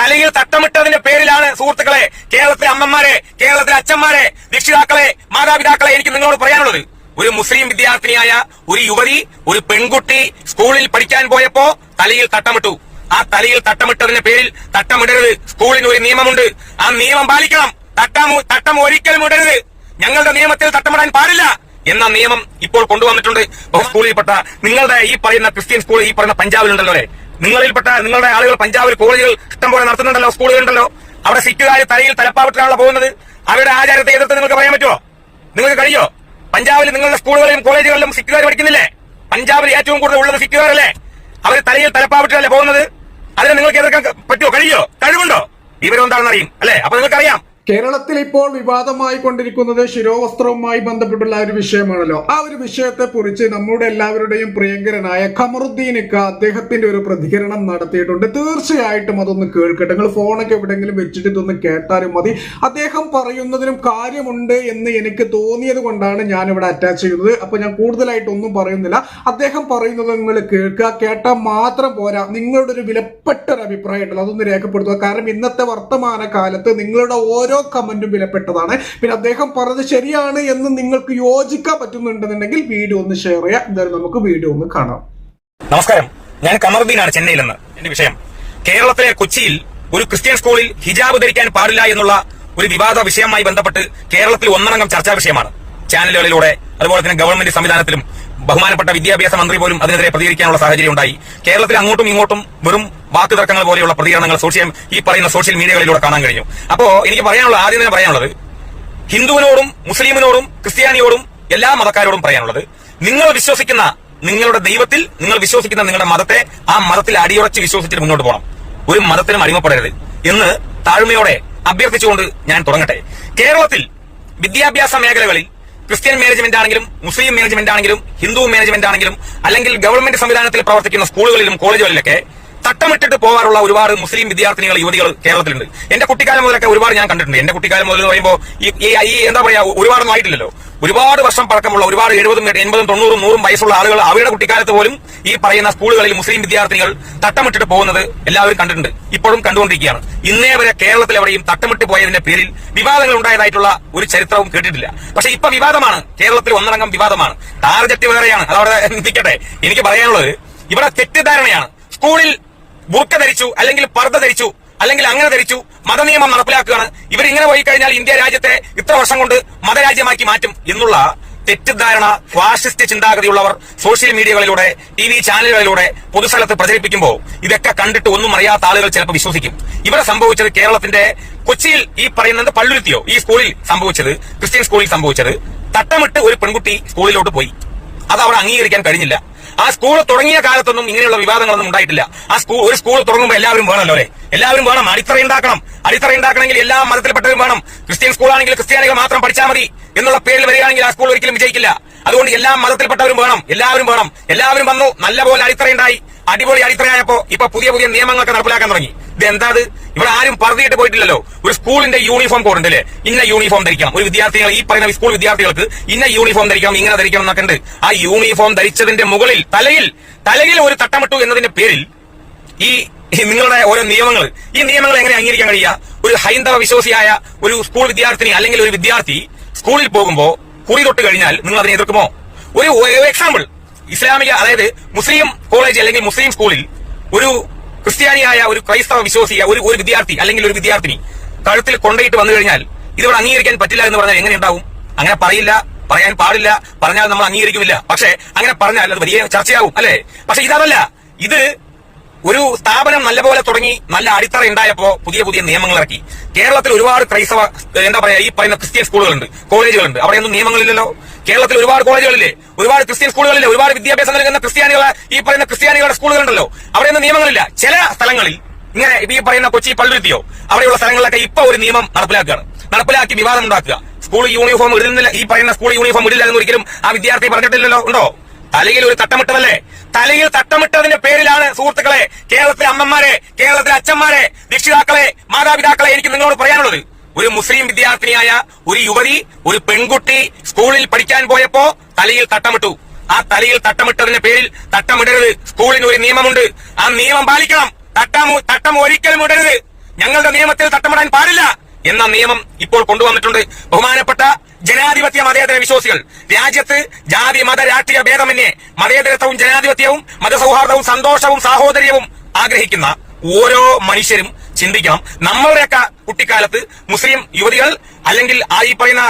തലയിൽ തട്ടമിട്ടതിന്റെ പേരിലാണ് സുഹൃത്തുക്കളെ കേരളത്തിലെ അമ്മമാരെ കേരളത്തിലെ അച്ഛന്മാരെ രക്ഷിതാക്കളെ മാതാപിതാക്കളെ എനിക്ക് നിങ്ങളോട് പറയാനുള്ളത്. ഒരു മുസ്ലിം വിദ്യാർത്ഥിനിയായ ഒരു യുവതി ഒരു പെൺകുട്ടി സ്കൂളിൽ പഠിക്കാൻ പോയപ്പോ തലയിൽ തട്ടമിട്ടു. ആ തലയിൽ തട്ടമിട്ടതിന്റെ പേരിൽ തട്ടമിടരുത്. സ്കൂളിന് ഒരു നിയമമുണ്ട്. ആ നിയമം പാലിക്കണം. തട്ടം തട്ടം ഒരിക്കലും ഇടരുത്. ഞങ്ങളുടെ നിയമത്തിൽ തട്ടമിടാൻ പാടില്ല എന്ന നിയമം ഇപ്പോൾ കൊണ്ടുവന്നിട്ടുണ്ട്. സ്കൂളിൽപ്പെട്ട നിങ്ങളുടെ ഈ പറയുന്ന ക്രിസ്ത്യൻ സ്കൂൾ ഈ പറയുന്ന പഞ്ചാബിലുണ്ടല്ലോ നിങ്ങളിൽപ്പെട്ട നിങ്ങളുടെ ആളുകൾ പഞ്ചാബിൽ കോളേജുകൾ ഇഷ്ടംപോലെ നടത്തുന്നുണ്ടല്ലോ സ്കൂളുകളുണ്ടല്ലോ അവിടെ സിഖുകാർ തലയിൽ തലപ്പാവിട്ടാണല്ലോ പോകുന്നത്. അവരുടെ ആചാരത്തെ എതിർത്ത് നിങ്ങൾക്ക് പറയാൻ പറ്റുമോ നിങ്ങൾക്ക് കഴിയോ? പഞ്ചാബിൽ നിങ്ങളുടെ സ്കൂളുകളിലും കോളേജുകളിലും സിഖുകാർ പഠിക്കുന്നില്ലേ? പഞ്ചാബിൽ ഏറ്റവും കൂടുതൽ ഉള്ളത് സിഖുകാരല്ലേ അവർ തലയിൽ തലപ്പാവിട്ടല്ലേ പോകുന്നത്? അതിനെ നിങ്ങൾക്ക് എതിർക്കാൻ പറ്റുമോ കഴിയോ? കഴിവുണ്ടോ? വിവരം എന്താണെന്ന് അറിയും അല്ലെ? അപ്പൊ നിങ്ങൾക്കറിയാം. കേരളത്തിൽ ഇപ്പോൾ വിവാദമായി കൊണ്ടിരിക്കുന്നത് ശിരോവസ്ത്രവുമായി ബന്ധപ്പെട്ടുള്ള ഒരു വിഷയമാണല്ലോ. ആ ഒരു വിഷയത്തെ കുറിച്ച് നമ്മുടെ എല്ലാവരുടെയും പ്രിയങ്കരനായ ഖമറുദ്ദീനൊക്കെ അദ്ദേഹത്തിന്റെ ഒരു പ്രതികരണം നടത്തിയിട്ടുണ്ട്. തീർച്ചയായിട്ടും അതൊന്ന് കേൾക്കട്ടെ. നിങ്ങൾ ഫോണൊക്കെ എവിടെയെങ്കിലും വെച്ചിട്ട് ഇതൊന്ന് കേട്ടാലും മതി. അദ്ദേഹം പറയുന്നതിനും കാര്യമുണ്ട് എന്ന് എനിക്ക് തോന്നിയത് കൊണ്ടാണ് ഞാൻ ഇവിടെ അറ്റാച്ച് ചെയ്യുന്നത് അപ്പൊ ഞാൻ കൂടുതലായിട്ടൊന്നും പറയുന്നില്ല. അദ്ദേഹം പറയുന്നത് നിങ്ങൾ കേൾക്കുക. കേട്ടാൽ മാത്രം പോരാ. നിങ്ങളുടെ ഒരു വിലപ്പെട്ട ഒരു അഭിപ്രായം ഉണ്ടല്ലോ. അതൊന്ന് രേഖപ്പെടുത്തുക. കാരണം ഇന്നത്തെ വർത്തമാന കാലത്ത് നിങ്ങളുടെ ഓരോ കമന്റും വിലപ്പെട്ടതാണ്. പിന്നെ അദ്ദേഹം പറഞ്ഞത് ശരിയാണ് എന്ന് നിങ്ങൾക്ക് യോജിക്കാൻ പറ്റുന്നുണ്ടെന്നുണ്ടെങ്കിൽ വീഡിയോ ഒന്ന് ഷെയർ ചെയ്യാം. എന്തായാലും നമുക്ക് വീഡിയോ ഒന്ന് കാണാം. നമസ്കാരം. ഞാൻ കമറുദ്ദീനാണ് ചെന്നൈയിൽ നിന്ന് എന്റെ വിഷയം. കേരളത്തിലെ കൊച്ചിയിൽ ഒരു ക്രിസ്ത്യൻ സ്കൂളിൽ ഹിജാബ് ധരിക്കാൻ പാടില്ല എന്നുള്ള ഒരു വിവാദ വിഷയവുമായി ബന്ധപ്പെട്ട് കേരളത്തിൽ ഒന്നടങ്കം ചർച്ചാ വിഷയമാണ്. ചാനലുകളിലൂടെ അതുപോലെ തന്നെ ഗവൺമെന്റ് സംവിധാനത്തിലും ബഹുമാനപ്പെട്ട വിദ്യാഭ്യാസ മന്ത്രി പോലും അതിനെതിരെ പ്രതികരിക്കാനുള്ള സാഹചര്യം ഉണ്ടായി. കേരളത്തിൽ അങ്ങോട്ടും ഇങ്ങോട്ടും വെറും വാക്ക് തർക്കങ്ങൾ പോലെയുള്ള പ്രതികരണങ്ങൾ സോഷ്യൽ ഈ പറയുന്ന സോഷ്യൽ മീഡിയകളിലൂടെ കാണാൻ കഴിഞ്ഞു. അപ്പോ എനിക്ക് പറയാനുള്ള ആദ്യം തന്നെ പറയാനുള്ളത് ഹിന്ദുവിനോടും മുസ്ലിമിനോടും ക്രിസ്ത്യാനിയോടും എല്ലാ മതക്കാരോടും പറയാനുള്ളത് നിങ്ങൾ വിശ്വസിക്കുന്ന നിങ്ങളുടെ ദൈവത്തിൽ നിങ്ങൾ വിശ്വസിക്കുന്ന നിങ്ങളുടെ മതത്തെ ആ മതത്തിൽ അടിയുറച്ച് വിശ്വസിച്ചിട്ട് മുന്നോട്ട് പോകണം. ഒരു മതത്തിനും അടിമപ്പെടരുത്. എന്ന് താഴ്മയോടെ അഭ്യർത്ഥിച്ചുകൊണ്ട് ഞാൻ തുടങ്ങട്ടെ. കേരളത്തിൽ വിദ്യാഭ്യാസ മേഖലകളിൽ ക്രിസ്ത്യൻ മാനേജ്മെന്റ് ആണെങ്കിലും മുസ്ലിം മാനേജ്മെന്റ് ആണെങ്കിലും ഹിന്ദു മാനേജ്മെന്റ് ആണെങ്കിലും അല്ലെങ്കിൽ ഗവൺമെന്റ് സംവിധാനത്തിൽ പ്രവർത്തിക്കുന്ന സ്കൂളുകളിലും കോളേജുകളിലൊക്കെ തട്ടമിട്ടിട്ട് പോകാറുള്ള ഒരുപാട് മുസ്ലിം വിദ്യാർത്ഥിനികൾ യുവതികൾ കേരളത്തിലുണ്ട്. എന്റെ കുട്ടിക്കാലം മുതലൊക്കെ ഒരുപാട് ഞാൻ കണ്ടിട്ടുണ്ട്. എന്റെ കുട്ടിക്കാലം മുതൽ എന്ന് പറയുമ്പോൾ ഈ- എന്താ പറയാ ഒരുപാടൊന്നും ആയിട്ടില്ലല്ലോ. ഒരുപാട് വർഷം പഴക്കമുള്ള ഒരുപാട് എഴുപതും എൺപതും തൊണ്ണൂറും നൂറും വയസ്സുള്ള ആളുകൾ അവരുടെ കുട്ടിക്കാലത്ത് പോലും ഈ പറയുന്ന സ്കൂളുകളിൽ മുസ്ലിം വിദ്യാർത്ഥികൾ തട്ടമിട്ടിട്ട് പോകുന്നത് എല്ലാവരും കണ്ടിട്ടുണ്ട്. ഇപ്പോഴും കണ്ടുകൊണ്ടിരിക്കുകയാണ്. ഇന്നേ വരെ കേരളത്തിൽ എവിടെയും തട്ടമിട്ട് പോയതിന്റെ പേരിൽ വിവാദങ്ങൾ ഉണ്ടായതായിട്ടുള്ള ഒരു ചരിത്രവും കേട്ടിട്ടില്ല. പക്ഷെ ഇപ്പൊ വിവാദമാണ്. കേരളത്തിൽ ഒന്നടങ്കം വിവാദമാണ്. ടാർഗറ്റ് വേറെയാണ്. അതവിടെ നിൽക്കട്ടെ. എനിക്ക് പറയാനുള്ളത് ഇവിടെ തെറ്റിദ്ധാരണയാണ്. സ്കൂളിൽ ബുർക്ക ധരിച്ചു അല്ലെങ്കിൽ പർദ്ദ ധരിച്ചു അല്ലെങ്കിൽ അങ്ങനെ ധരിച്ചു മതനിയമം നടപ്പിലാക്കുകയാണ്. ഇങ്ങനെ പോയി കഴിഞ്ഞാൽ ഇന്ത്യ രാജ്യത്തെ ഇത്ര വർഷം കൊണ്ട് മതരാജ്യമാക്കി മാറ്റും എന്നുള്ള തെറ്റിദ്ധാരണ ഫാഷിസ്റ്റ് ചിന്താഗതിയുള്ളവർ സോഷ്യൽ മീഡിയകളിലൂടെ ടി വി ചാനലുകളിലൂടെ പൊതുസ്ഥലത്ത് പ്രചരിപ്പിക്കുമ്പോൾ ഇതൊക്കെ കണ്ടിട്ട് ഒന്നും അറിയാത്ത ആളുകൾ ചിലപ്പോൾ വിശ്വസിക്കും. ഇവിടെ സംഭവിച്ചത് കേരളത്തിന്റെ കൊച്ചിയിൽ ഈ പറയുന്നത് പള്ളുരുത്തിയോ ഈ സ്കൂളിൽ സംഭവിച്ചത് ക്രിസ്ത്യൻ സ്കൂളിൽ സംഭവിച്ചത് തട്ടമിട്ട് ഒരു പെൺകുട്ടി സ്കൂളിലോട്ട് പോയി. അത് അവിടെ അംഗീകരിക്കാൻ കഴിഞ്ഞില്ല. ആ സ്കൂൾ തുടങ്ങിയ കാലത്തൊന്നും ഇങ്ങനെയുള്ള വിവാദങ്ങളൊന്നും ഉണ്ടായിട്ടില്ല. ആ സ്കൂൾ ഒരു സ്കൂൾ തുടങ്ങുമ്പോൾ എല്ലാവരും വേണമല്ലോ അല്ലെ? എല്ലാവരും വേണം. അടിത്തറ ഉണ്ടാക്കണം. അടിത്തറ ഉണ്ടാക്കണമെങ്കിൽ എല്ലാ മതത്തിൽപ്പെട്ടവരും വേണം. ക്രിസ്ത്യൻ സ്കൂളാണെങ്കിൽ ക്രിസ്ത്യാനികൾ മാത്രം പഠിച്ചാൽ മതി എന്നുള്ള പേരിൽ വരികയാണെങ്കിൽ ആ സ്കൂൾ ഒരിക്കലും വിജയിക്കില്ല. അതുകൊണ്ട് എല്ലാ മതത്തിൽപ്പെട്ടവരും വേണം. എല്ലാവരും വേണം. എല്ലാവരും വന്നു. നല്ലപോലെ അടിത്തറ ഉണ്ടായി. അടിപൊളി അടിത്തറയായപ്പോ ഇപ്പൊ പുതിയ പുതിയ നിയമങ്ങളൊക്കെ നടപ്പിലാക്കാൻ തുടങ്ങി. ഇത് എന്താ ഇത് ഇവിടെ ആരും പറഞ്ഞിട്ട് പോയിട്ടില്ലല്ലോ. ഒരു സ്കൂളിന്റെ യൂണിഫോം കോഡ് ഇന്ന യൂണിഫോം ധരിക്കണം. ഒരു വിദ്യാർത്ഥികൾ ഈ പറയുന്ന സ്കൂൾ വിദ്യാർത്ഥികൾക്ക് ഇന്ന യൂണിഫോം ധരിക്കണം ഇങ്ങനെ ധരിക്കണം എന്നൊക്കെ ഉണ്ട്. ആ യൂണിഫോം ധരിച്ചതിന്റെ മുകളിൽ തലയിൽ തലയിൽ ഒരു തട്ടമിട്ടു എന്നതിന്റെ പേരിൽ ഈ നിങ്ങളുടെ ഓരോ നിയമങ്ങൾ ഈ നിയമങ്ങൾ എങ്ങനെ അംഗീകരിക്കാൻ കഴിയുക? ഒരു ഹൈന്ദവ വിശ്വാസിയായ ഒരു സ്കൂൾ വിദ്യാർത്ഥിനി അല്ലെങ്കിൽ ഒരു വിദ്യാർത്ഥി സ്കൂളിൽ പോകുമ്പോൾ കുറി തൊട്ട് കഴിഞ്ഞാൽ നിങ്ങൾ അതിനെ എതിർക്കുമോ? ഒരു എക്സാമ്പിൾ ഇസ്ലാമിക അതായത് മുസ്ലിം കോളേജ് അല്ലെങ്കിൽ മുസ്ലിം സ്കൂളിൽ ഒരു ക്രിസ്ത്യാനിയായ ഒരു ക്രൈസ്തവ വിശ്വാസിയ ഒരു ഒരു വിദ്യാർത്ഥി അല്ലെങ്കിൽ ഒരു വിദ്യാർത്ഥിനി കഴുത്തിൽ കൊണ്ടയിട്ട് വന്നു കഴിഞ്ഞാൽ ഇതിവിടെ അംഗീകരിക്കാൻ പറ്റില്ല എന്ന് പറഞ്ഞാൽ എങ്ങനെ ഉണ്ടാവും? അങ്ങനെ പറയില്ല പറയാൻ പാടില്ല പറഞ്ഞാൽ നമ്മൾ അംഗീകരിക്കുമില്ല. പക്ഷേ അങ്ങനെ പറഞ്ഞാൽ അത് വലിയ ചർച്ചയാവും അല്ലെ? പക്ഷെ ഇതല്ല. ഇത് ഒരു സ്ഥാപനം നല്ലപോലെ തുടങ്ങി നല്ല അടിത്തറ ഉണ്ടായപ്പോ പുതിയ പുതിയ നിയമങ്ങൾ ഇറക്കി. കേരളത്തിൽ ഒരുപാട് ക്രൈസ്തവ എന്താ പറയാ ഈ പറയുന്ന ക്രിസ്ത്യൻ സ്കൂളുകളുണ്ട് കോളേജുകളുണ്ട്. അവിടെയൊന്നും നിയമങ്ങളില്ലല്ലോ. കേരളത്തിൽ ഒരുപാട് കോളേജുകളില്ലേ? ഒരുപാട് ക്രിസ്ത്യൻ സ്കൂളുകളില്ലേ? ഒരുപാട് വിദ്യാഭ്യാസം നൽകുന്ന ക്രിസ്ത്യാനികളെ ഈ പറയുന്ന ക്രിസ്ത്യാനികളുടെ സ്കൂളുകളുണ്ടല്ലോ. അവിടെയൊന്നും നിയമങ്ങളില്ല. ചില സ്ഥലങ്ങളിൽ ഇങ്ങനെ ഈ പറയുന്ന കൊച്ചി പള്ളുരുത്തിയോ അവിടെയുള്ള സ്ഥലങ്ങളിലൊക്കെ ഇപ്പൊ ഒരു നിയമം നടപ്പിലാക്കുകയാണ്. നടപ്പിലാക്കി വിവാദം ഉണ്ടാക്കുക സ്കൂൾ യൂണിഫോം ഇടുന്നില്ല. ഈ പറയുന്ന സ്കൂൾ യൂണിഫോം ഇടില്ല എന്ന് ഒരിക്കലും ആ വിദ്യാർത്ഥി പറഞ്ഞിട്ടില്ലല്ലോ. ഉണ്ടോ? തലയിൽ ഒരു തട്ടമിട്ടതല്ലേ? തലയിൽ തട്ടമിട്ടതിന്റെ പേരിലാണ് സുഹൃത്തുക്കളെ കേരളത്തിലെ അമ്മമാരെ കേരളത്തിലെ അച്ഛന്മാരെ രക്ഷിതാക്കളെ മാതാപിതാക്കളെ എനിക്ക് നിങ്ങളോട് പറയാനുള്ളത്. ഒരു മുസ്ലിം വിദ്യാർത്ഥിനിയായ ഒരു യുവതി ഒരു പെൺകുട്ടി സ്കൂളിൽ പഠിക്കാൻ പോയപ്പോ തലയിൽ തട്ടമിട്ടു. ആ തലയിൽ തട്ടമിട്ടതിന്റെ പേരിൽ തട്ടമിടരുത്. സ്കൂളിന് ഒരു നിയമമുണ്ട്. ആ നിയമം പാലിക്കണം. തട്ടം തട്ടം ഒരിക്കലും ഇടരുത്. ഞങ്ങളുടെ നിയമത്തിൽ തട്ടമിടാൻ പാടില്ല എന്ന നിയമം ഇപ്പോൾ കൊണ്ടുവന്നിട്ടുണ്ട്. ബഹുമാനപ്പെട്ട ജനാധിപത്യ മതേതര വിശ്വാസികൾ രാജ്യത്ത് ജാതി മത രാഷ്ട്രീയ ഭേദമന്യേ മതേതരത്വവും ജനാധിപത്യവും മതസൗഹാർദ്ദവും സന്തോഷവും സാഹോദര്യവും ആഗ്രഹിക്കുന്ന ഓരോ മനുഷ്യരും ചിന്തിക്കണം. നമ്മളുടെയൊക്കെ കുട്ടിക്കാലത്ത് മുസ്ലിം യുവതികൾ അല്ലെങ്കിൽ ആ ഈ പറയുന്ന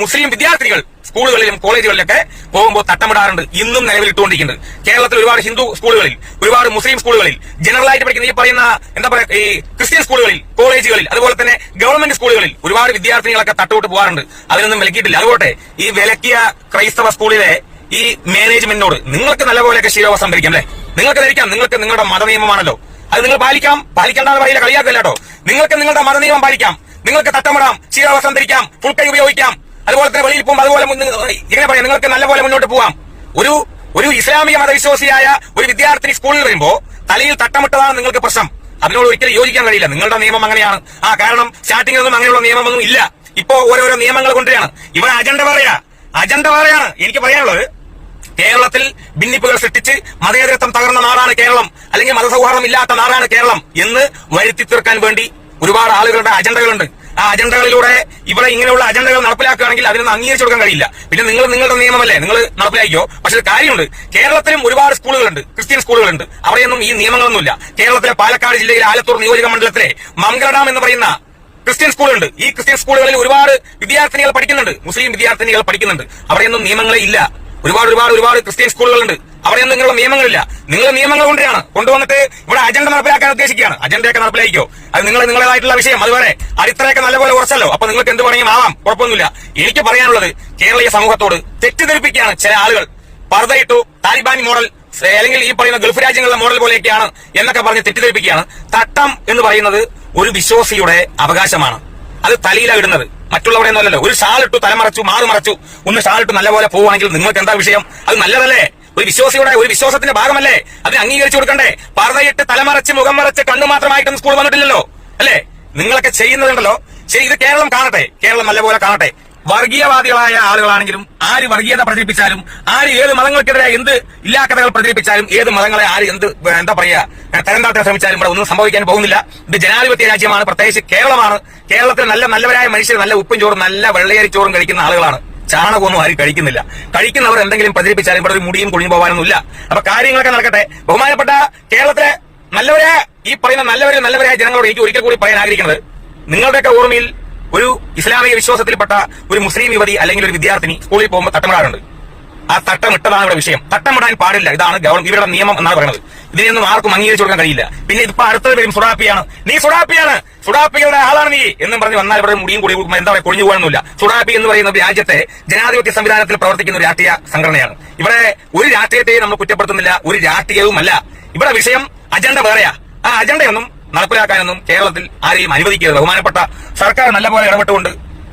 മുസ്ലിം വിദ്യാർത്ഥികൾ സ്കൂളുകളിലും കോളേജുകളിലൊക്കെ പോകുമ്പോൾ തട്ടമിടാറുണ്ട്. ഇന്നും നിലവിലിട്ടുകൊണ്ടിരിക്കുന്നുണ്ട്. കേരളത്തിൽ ഒരുപാട് ഹിന്ദു സ്കൂളുകളിൽ ഒരുപാട് മുസ്ലിം സ്കൂളുകളിൽ ജനറൽ ആയിട്ട് പഠിക്കുന്ന ഈ പറയുന്ന എന്താ പറയുക ഈ ക്രിസ്ത്യൻ സ്കൂളുകളിൽ കോളേജുകളിൽ അതുപോലെ തന്നെ ഗവൺമെന്റ് സ്കൂളുകളിൽ ഒരുപാട് വിദ്യാർത്ഥികളൊക്കെ തട്ടുവിട്ട് പോകാറുണ്ട്. അതിനൊന്നും വിലക്കിയിട്ടില്ല. അതുപോലെ ഈ വിലക്കിയ ക്രൈസ്തവ സ്കൂളിലെ ഈ മാനേജ്മെന്റിനോട് നിങ്ങൾക്ക് നല്ലപോലെയൊക്കെ ശിരോവസം ധരിക്കാം അല്ലെ? നിങ്ങൾക്ക് ധരിക്കാം. നിങ്ങൾക്ക് നിങ്ങളുടെ മതനിയമമാണല്ലോ. അത് നിങ്ങൾ പാലിക്കാം. പാലിക്കേണ്ടെന്ന് പറയില്ല കളിയാക്കല്ല കേട്ടോ നിങ്ങൾക്ക് നിങ്ങളുടെ മതനിയമം പാലിക്കാം. നിങ്ങൾക്ക് തട്ടമിടാം. ക്ഷീരവസ്ത്രം ധരിക്കാം ഫുൾ കൈ ഉപയോഗിക്കാം. അതുപോലെ തന്നെ വെളിയിൽ പോകുമ്പോൾ അതുപോലെ ഇങ്ങനെ പറയാം. നിങ്ങൾക്ക് നല്ലപോലെ മുന്നോട്ട് പോവാം. ഒരു ഒരു ഇസ്ലാമിക മതവിശ്വാസിയായ ഒരു വിദ്യാർത്ഥിനി സ്കൂളിൽ വരുമ്പോ തലയിൽ തട്ടമിട്ടതാണ് നിങ്ങൾക്ക് പ്രശ്നം. അതിനോട് ഒരിക്കലും യോജിക്കാൻ കഴിയില്ല. നിങ്ങളുടെ നിയമം അങ്ങനെയാണ്. ആ കാരണം സ്റ്റാർട്ടിങ്ങിലൊന്നും അങ്ങനെയുള്ള നിയമമൊന്നും ഇല്ല. ഇപ്പോ ഓരോരോ നിയമങ്ങൾ കൊണ്ടുവരികയാണ്. ഇവിടെ അജണ്ട പറയാ അജണ്ട പറയാണ് എനിക്ക് പറയാനുള്ളത് കേരളത്തിൽ ഭിന്നിപ്പുകൾ സൃഷ്ടിച്ച് മതേതരത്വം തകർന്ന നാടാണ് കേരളം അല്ലെങ്കിൽ മതസൗഹാർദ്ദം ഇല്ലാത്ത നാടാണ് കേരളം എന്ന് വരുത്തി തീർക്കാൻ വേണ്ടി ഒരുപാട് ആളുകളുടെ അജണ്ടകളുണ്ട്. ആ അജണ്ടകളിലൂടെ ഇവിടെ ഇങ്ങനെയുള്ള അജണ്ടകൾ നടപ്പിലാക്കുകയാണെങ്കിൽ അതിനൊന്നും അംഗീകരിച്ചു കൊടുക്കാൻ കഴിയില്ല. പിന്നെ നിങ്ങൾ നിങ്ങളുടെ നിയമമല്ലേ? നിങ്ങൾ നടപ്പിലാക്കിയോ പക്ഷെ കാര്യമുണ്ട്. കേരളത്തിലും ഒരുപാട് സ്കൂളുകളുണ്ട് ക്രിസ്ത്യൻ സ്കൂളുകളുണ്ട്. അവിടെയൊന്നും ഈ നിയമങ്ങളൊന്നുമില്ല. കേരളത്തിലെ പാലക്കാട് ജില്ലയിലെ ആലത്തൂർ നിയോജക മണ്ഡലത്തിലെ മംഗളഡാം എന്ന് പറയുന്ന ക്രിസ്ത്യൻ സ്കൂളുണ്ട്. ഈ ക്രിസ്ത്യൻ സ്കൂളുകളിൽ ഒരുപാട് വിദ്യാർത്ഥിനികൾ പഠിക്കുന്നുണ്ട്. മുസ്ലിം വിദ്യാർത്ഥിനികൾ പഠിക്കുന്നുണ്ട്. അവിടെയൊന്നും നിയമങ്ങളെ ഇല്ല. ഒരുപാട് ഒരുപാട് ഒരുപാട് ക്രിസ്ത്യൻ സ്കൂളുകളുണ്ട്. അവിടെയൊന്നും നിങ്ങളുടെ നിയമങ്ങളില്ല. നിങ്ങൾ നിയമങ്ങൾ കൊണ്ടാണ് കൊണ്ടുവന്നിട്ട് ഇവിടെ അജണ്ട നടപ്പിലാക്കാൻ ഉദ്ദേശിക്കുകയാണ്. അജണ്ടയൊക്കെ നടപ്പിലാക്കിയോ അത് നിങ്ങൾ നിങ്ങളേതായിട്ടുള്ള വിഷയം. അതുപോലെ അടിത്തറയൊക്കെ നല്ലപോലെ ഉറച്ചല്ലോ. അപ്പൊ നിങ്ങൾക്ക് എന്ത് വേണമെങ്കിലും ആവാം. കുഴപ്പമൊന്നുമില്ല. എനിക്ക് പറയാനുള്ളത് കേരളീയ സമൂഹത്തോട് തെറ്റിദ്ധരിപ്പിക്കുകയാണ് ചില ആളുകൾ. പർദ്ദയിട്ടു താലിബാനി മോഡൽ അല്ലെങ്കിൽ ഈ പറയുന്ന ഗൾഫ് രാജ്യങ്ങളിലെ മോഡൽ പോലെയൊക്കെയാണ് എന്നൊക്കെ പറഞ്ഞ് തെറ്റിദ്ധരിപ്പിക്കുകയാണ്. തട്ടം എന്ന് പറയുന്നത് ഒരു വിശ്വാസിയുടെ അവകാശമാണ്. അത് തലയിലാണ് ഇടുന്നത്. മറ്റുള്ളവരെ ഒന്നല്ലല്ലോ ഒരു ഷാളിട്ടു തലമറച്ചു മാറു മറച്ചു ഒന്ന് ഷാളിട്ട് നല്ലപോലെ പോവുകയാണെങ്കിൽ നിങ്ങൾക്ക് എന്താ വിഷയം? അത് നല്ലതല്ലേ? ഒരു വിശ്വാസിയുടെ ഒരു വിശ്വാസത്തിന്റെ ഭാഗമല്ലേ? അതിന് അംഗീകരിച്ചു കൊടുക്കണ്ടേ? പറയിട്ട് തലമറച്ച് മുഖം മറച്ച് കണ്ണു മാത്രമായിട്ടൊന്നും സ്കൂൾ വന്നിട്ടില്ലല്ലോ. അല്ലേ? നിങ്ങളൊക്കെ ചെയ്യുന്നതുണ്ടല്ലോ. ശരി ഇത് കേരളം കാണട്ടെ. കേരളം നല്ലപോലെ കാണട്ടെ. വർഗീയവാദികളായ ആളുകളാണെങ്കിലും ആര് വർഗീയത പ്രചരിപ്പിച്ചാലും ആര് ഏത് മതങ്ങൾക്കെതിരെ എന്ത് ഇല്ലാക്കഥകൾ പ്രചരിപ്പിച്ചാലും ഏത് മതങ്ങളെ ആര് എന്ത് എന്താ പറയാ തരംതാഴ്ത്താൻ ശ്രമിച്ചാലും ഇവിടെ ഒന്നും സംഭവിക്കാൻ പോകുന്നില്ല. ഇത് ജനാധിപത്യ രാജ്യമാണ് പ്രത്യേകിച്ച് കേരളമാണ്. കേരളത്തിൽ നല്ല നല്ലവരായ മനുഷ്യർ നല്ല ഉപ്പും ചോറും നല്ല വെള്ളയരി ചോറും കഴിക്കുന്ന ആളുകളാണ്. ചാണകമൊന്നും ആരും കഴിക്കുന്നില്ല. കഴിക്കുന്നവർ എന്തെങ്കിലും പ്രചരിപ്പിച്ചാലും ഇവിടെ ഒരു മുടിയും കുഴിഞ്ഞു പോകാനൊന്നുമില്ല. അപ്പൊ കാര്യങ്ങളൊക്കെ നടക്കട്ടെ. ബഹുമാനപ്പെട്ട കേരളത്തിലെ നല്ലവരെ ഈ പറയുന്ന നല്ലവരെ നല്ലവരായ ജനങ്ങളോട് എനിക്ക് ഒരിക്കൽ കൂടി പറയാൻ ആഗ്രഹിക്കുന്നത്. നിങ്ങളുടെയൊക്കെ ഓർമ്മയിൽ ഒരു ഇസ്ലാമിക വിശ്വാസത്തിൽപ്പെട്ട ഒരു മുസ്ലിം യുവതി അല്ലെങ്കിൽ ഒരു വിദ്യാർത്ഥിനി സ്കൂളിൽ പോകുമ്പോൾ തട്ടമിടാറുണ്ട്. ആ തട്ടമിട്ടതാണ് ഇവിടെ വിഷയം. തട്ടമിടാൻ പാടില്ല. ഇതാണ് ഇവരുടെ നിയമം എന്നാണ് പറയുന്നത്. ഇതിനൊന്നും ആർക്കും അംഗീകരിച്ചു കൊടുക്കാൻ കഴിയില്ല. പിന്നെ ഇതിപ്പോ അടുത്തത് വരും സുഡാപ്പിയാണ് നീ സുഡാപ്പിയാണ് സുഡാപ്പികളുടെ ആളാണ് നീ എന്നും പറഞ്ഞ് വന്നാൽ ഇവിടെ മുടിയും കൂടി എന്താ പറയുക കൊഴിഞ്ഞു പോകാനൊന്നുമില്ല. സുഡാപ്പി എന്ന് പറയുന്ന രാജ്യത്തെ ജനാധിപത്യ സംവിധാനത്തിൽ പ്രവർത്തിക്കുന്ന ഒരു രാഷ്ട്രീയ സംഘടനയാണ്. ഇവിടെ ഒരു രാഷ്ട്രീയത്തെയും നമ്മൾ കുറ്റപ്പെടുത്തുന്നില്ല. ഒരു രാഷ്ട്രീയവുമല്ല. ഇവിടെ വിഷയം അജണ്ട വേറെയാ. ആ അജണ്ടയൊന്നും നടപ്പിലാക്കാനൊന്നും കേരളത്തിൽ ആരെയും അനുവദിക്കരുത്. ബഹുമാനപ്പെട്ട സർക്കാർ നല്ലപോലെ ഇടപെട്ടുകൊണ്ട്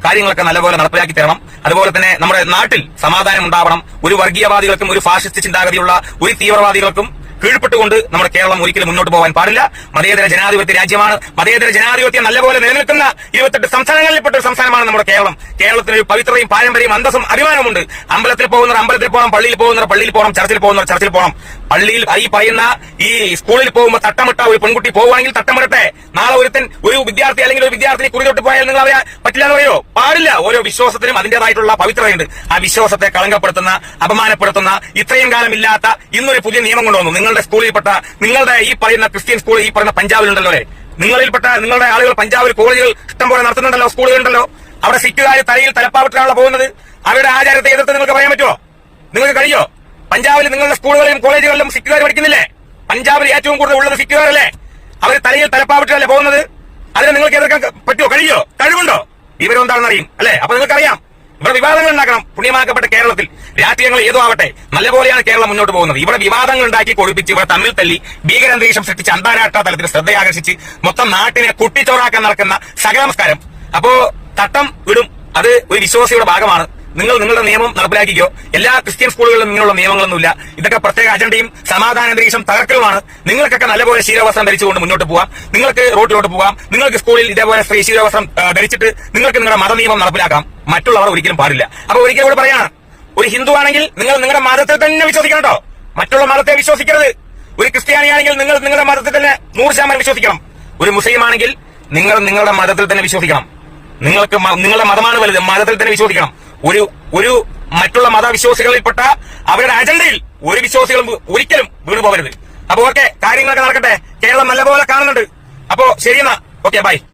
കാര്യങ്ങളൊക്കെ നല്ലപോലെ നടപ്പിലാക്കി തരണം. അതുപോലെ തന്നെ നമ്മുടെ നാട്ടിൽ സമാധാനം ഉണ്ടാവണം. ഒരു വർഗീയവാദികൾക്കും ഒരു ഫാഷിസ്റ്റ് ചിന്താഗതിയുള്ള ഒരു തീവ്രവാദികൾക്കും കീഴ്പ്പെട്ടുകൊണ്ട് നമ്മുടെ കേരളം ഒരിക്കലും മുന്നോട്ട് പോകാൻ പാടില്ല. മതേതര ജനാധിപത്യ രാജ്യമാണ്. മതേതര ജനാധിപത്യം നല്ലപോലെ നിലനിൽക്കുന്ന ഇരുപത്തെട്ട് സംസ്ഥാനങ്ങളിൽപ്പെട്ട ഒരു സംസ്ഥാനമാണ് നമ്മുടെ കേരളം. കേരളത്തിന് ഒരു പവിത്രയും പാരമ്പര്യവും അന്തസ്സും അഭിമാനമുണ്ട് അമ്പലത്തിൽ പോകുന്നവർ അമ്പലത്തിൽ പോകണം പള്ളിയിൽ പോകുന്നവർ പള്ളിയിൽ പോകണം ചർച്ചിൽ പോകുന്നവർ ചർച്ചിൽ പോകണം പള്ളിയിൽ ഈ പറയുന്ന ഈ സ്കൂളിൽ പോകുമ്പോൾ തട്ടമിട്ട ഒരു പെൺകുട്ടി പോകുവാണെങ്കിൽ തട്ടമിടട്ടെ. നാളെ ഒരുത്തൻ ഒരു വിദ്യാർത്ഥി അല്ലെങ്കിൽ ഒരു വിദ്യാർത്ഥിനി കുറിതൊട്ട് പോയാൽ നിങ്ങൾ അവരെ പറ്റില്ല എന്ന് പറയോ? പാടില്ല. ഓരോ വിശ്വാസത്തിനും അതിന്റേതായിട്ടുള്ള പവിത്രതയുണ്ട്. ആ വിശ്വാസത്തെ കളങ്കപ്പെടുത്തുന്ന അപമാനപ്പെടുത്തുന്ന ഇത്രയും കാലം ഇല്ലാത്ത ഇന്നൊരു പുതിയ നിയമം കൊണ്ടുവന്നു. നിങ്ങളുടെ സ്കൂളിൽപ്പെട്ട നിങ്ങളുടെ ഈ പറയുന്ന ക്രിസ്ത്യൻ സ്കൂൾ ഈ പറയുന്ന പഞ്ചാബിലുണ്ടല്ലോ അല്ലെ? നിങ്ങളിൽപ്പെട്ട നിങ്ങളുടെ ആളുകൾ പഞ്ചാബിൽ കോളേജുകൾ ഇഷ്ടംപോലെ നടത്തുന്നുണ്ടല്ലോ സ്കൂളുകളുണ്ടല്ലോ. അവിടെ സിഖുകാർ തലയിൽ തലപ്പാവിട്ടാണല്ലോ പോകുന്നത്. അവരുടെ ആചാരത്തെ എതിർത്ത് നിങ്ങൾക്ക് പറയാൻ പറ്റുമോ? നിങ്ങൾക്ക് കഴിയോ? പഞ്ചാബിൽ നിങ്ങളുടെ സ്കൂളുകളിലും കോളേജുകളിലും സിഖുകാർ പഠിക്കുന്നില്ലേ? പഞ്ചാബിൽ ഏറ്റവും കൂടുതൽ ഉള്ളത് സിഖുകാരല്ലേ അവർ തലയിൽ തലപ്പാവിട്ടല്ലേ പോകുന്നത്? അതിന് നിങ്ങൾക്ക് എതിർക്കാൻ പറ്റുമോ? കഴിയോ? കഴിവുണ്ടോ? വിവരം എന്താണെന്ന് അറിയും അല്ലെ? അപ്പൊ നിങ്ങൾക്കറിയാം. ഇവിടെ വിവാദങ്ങൾ ഉണ്ടാക്കണം. പുണ്യമാക്കപ്പെട്ട കേരളത്തിൽ രാഷ്ട്രീയങ്ങൾ ഏതോ ആവട്ടെ. നല്ലപോലെയാണ് കേരളം മുന്നോട്ട് പോകുന്നത്. ഇവിടെ വിവാദങ്ങൾ ഉണ്ടാക്കി കൊഴുപ്പിച്ച് ഇവിടെ തമ്മിൽ തല്ലി ഭീകരാന്തരീക്ഷം സൃഷ്ടിച്ച് അന്താരാഷ്ട്ര തലത്തിൽ ശ്രദ്ധയാകർഷിച്ച് മൊത്തം നാട്ടിനെ കുട്ടിച്ചോറാക്കാൻ നടക്കുന്ന സകലമസ്കാരം അപ്പോ തട്ടം വിടും. അത് ഒരു വിശ്വാസിയുടെ ഭാഗമാണ്. നിങ്ങൾ നിങ്ങളുടെ നിയമം നടപ്പിലാക്കിക്കോ. എല്ലാ ക്രിസ്ത്യൻ സ്കൂളുകളിലും ഇങ്ങനെയുള്ള നിയമങ്ങളൊന്നുമില്ല. ഇതൊക്കെ പ്രത്യേക അജണ്ടയും സമാധാന അന്തരീക്ഷം തകർക്കലുമാണ്. നിങ്ങൾക്കൊക്കെ നല്ലപോലെ ശീലവസ്ത്രം ധരിച്ചുകൊണ്ട് മുന്നോട്ട് പോവാം. നിങ്ങൾക്ക് റോഡിലോട്ട് പോവാം. നിങ്ങൾക്ക് സ്കൂളിൽ ഇതേപോലെ സ്ത്രീ ശീലവസ്ത്രം ധരിച്ചിട്ട് നിങ്ങൾക്ക് നിങ്ങളുടെ മതനിയമം നടപ്പിലാക്കാം. മറ്റുള്ളവർ ഒരിക്കലും പാടില്ല. അപ്പൊ ഒരിക്കലും കൂടെ പറയാണ് ഒരു ഹിന്ദു ആണെങ്കിൽ നിങ്ങൾ നിങ്ങളുടെ മതത്തിൽ തന്നെ വിശ്വസിക്കണം കേട്ടോ മറ്റുള്ള മതത്തെ വിശ്വസിക്കരുത്. ഒരു ക്രിസ്ത്യാനിയാണെങ്കിൽ നിങ്ങൾ നിങ്ങളുടെ മതത്തിൽ തന്നെ നൂറ് ശതമാനം വിശ്വസിക്കണം. ഒരു മുസ്ലിം ആണെങ്കിൽ നിങ്ങൾ നിങ്ങളുടെ മതത്തിൽ തന്നെ വിശ്വസിക്കണം. നിങ്ങൾക്ക് നിങ്ങളുടെ മതമാണ് വലുത് മതത്തിൽ തന്നെ വിശ്വസിക്കണം. ഒരു ഒരു മറ്റുള്ള മതവിശ്വാസികളിൽപ്പെട്ട അവരുടെ അജണ്ടയിൽ ഒരു വിശ്വാസികളും ഒരിക്കലും വീണു പോകരുത്. അപ്പൊ ഓക്കെ കാര്യങ്ങളൊക്കെ നടക്കട്ടെ. കേരളം നല്ലപോലെ കാണുന്നുണ്ട്. അപ്പോ ശരിയെന്നാ. Okay bye